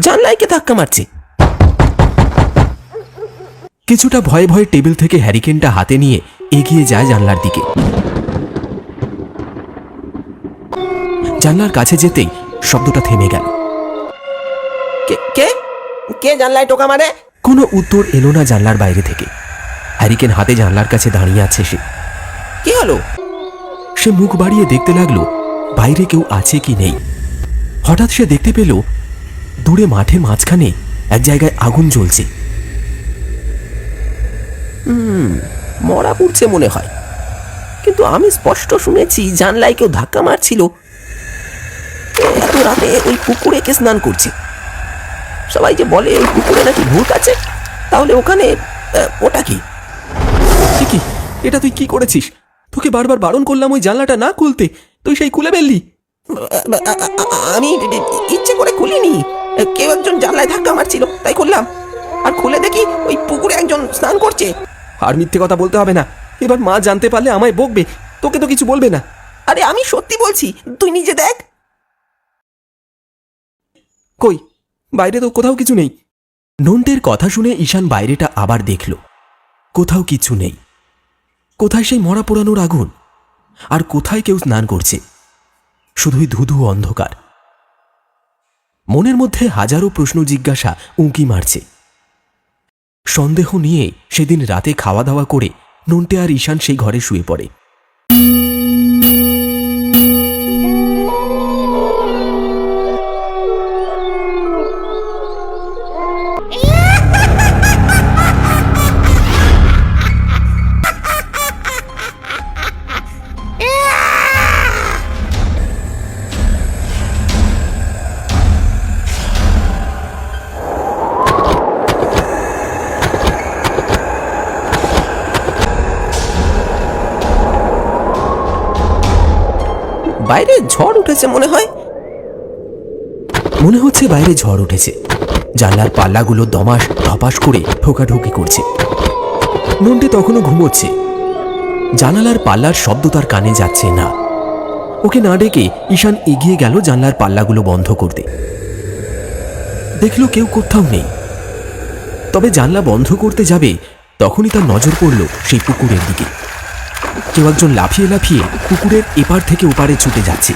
জানলাইকে ধাক্কা মারছে। কিছুটা ভয়ে ভয়ে টেবিল থেকে হ্যারিকেনটা হাতে নিয়ে এগিয়ে যায় জানলার দিকে। জানলার কাছে যেতেই শব্দটা থেমে গেল। কে কে? কে জানলায় টোকা মারে? কোনো উত্তর এলো না জানলার বাইরে থেকে। হ্যারিকেন হাতে জানলার কাছে দাঁড়িয়ে আছে সে। কি হলো? সে মুখ বাড়িয়ে দেখতে লাগল বাইরে কেউ আছে কি নেই। হঠাৎ সে দেখতে পেল দূরে মাঠের মাঝখানে এক জায়গায় আগুন জ্বলছে। মরা পুড়ছে মনে হয়। কিন্তু আমি স্পষ্ট শুনেছি জানলায় কেউ ধাক্কা মারছিল। এত রাতে ওই পুকুরে কে স্নান করছে। সবাই যে বলে ওই পুকুরে নাকি ভূত আছে তাহলে ওখানে ওটা কি? কি? এটা তুই কি করেছিস? তোকে বারবার বারণ করলাম ওই জানলাটা না খুলতে। তুই সেই খুলে ফেললি। আমি ইচ্ছে করে খুলিনি। কেউ একজন জানলায় ধাক্কা মারছিল তাই খুললাম। আর খুলে দেখি ওই পুকুরে একজন স্নান করছে। আর মিথ্যে কথা বলতে হবে না। এবার মা জানতে পারলে আমায় বকবে তোকে তো কিছু বলবে না। আরে আমি সত্যি বলছি তুই নিজে দেখ। কই? বাইরে তো কোথাও কিছু নেই। নন্টের কথা শুনে ঈশান বাইরেটা আবার দেখল। কোথাও কিছু নেই। কোথায় সেই মরা পোড়ানোর আগুন? আর কোথায় কেউ স্নান করছে? শুধুই ধুধু অন্ধকার। মনের মধ্যে হাজারো প্রশ্ন জিজ্ঞাসা উঁকি মারছে। সন্দেহ নিয়ে সেদিন রাতে খাওয়া দাওয়া করে নন্টে আর ঈশান সেই ঘরে শুয়ে পড়ে। বাইরে ঝড় উঠেছে মনে হয়। মনে হচ্ছে বাইরে ঝড় উঠেছে। জানলার পাল্লাগুলো দমাস ধপাস করে ঠোকাঠুকি করছে। নন্টে তখনও ঘুমোচ্ছে। জানালার পাল্লার শব্দ তার কানে যাচ্ছে না। ওকে না ডেকে ঈশান এগিয়ে গেল জানলার পাল্লাগুলো বন্ধ করতে। দেখল কেউ কোথাও নেই। তবে জানলা বন্ধ করতে যাবে, তখনই তার নজর পড়ল সেই পুকুরের দিকে। কেউ একজন লাফিয়ে লাফিয়ে কুকুরের এপার থেকে ওপারে ছুটে যাচ্ছে।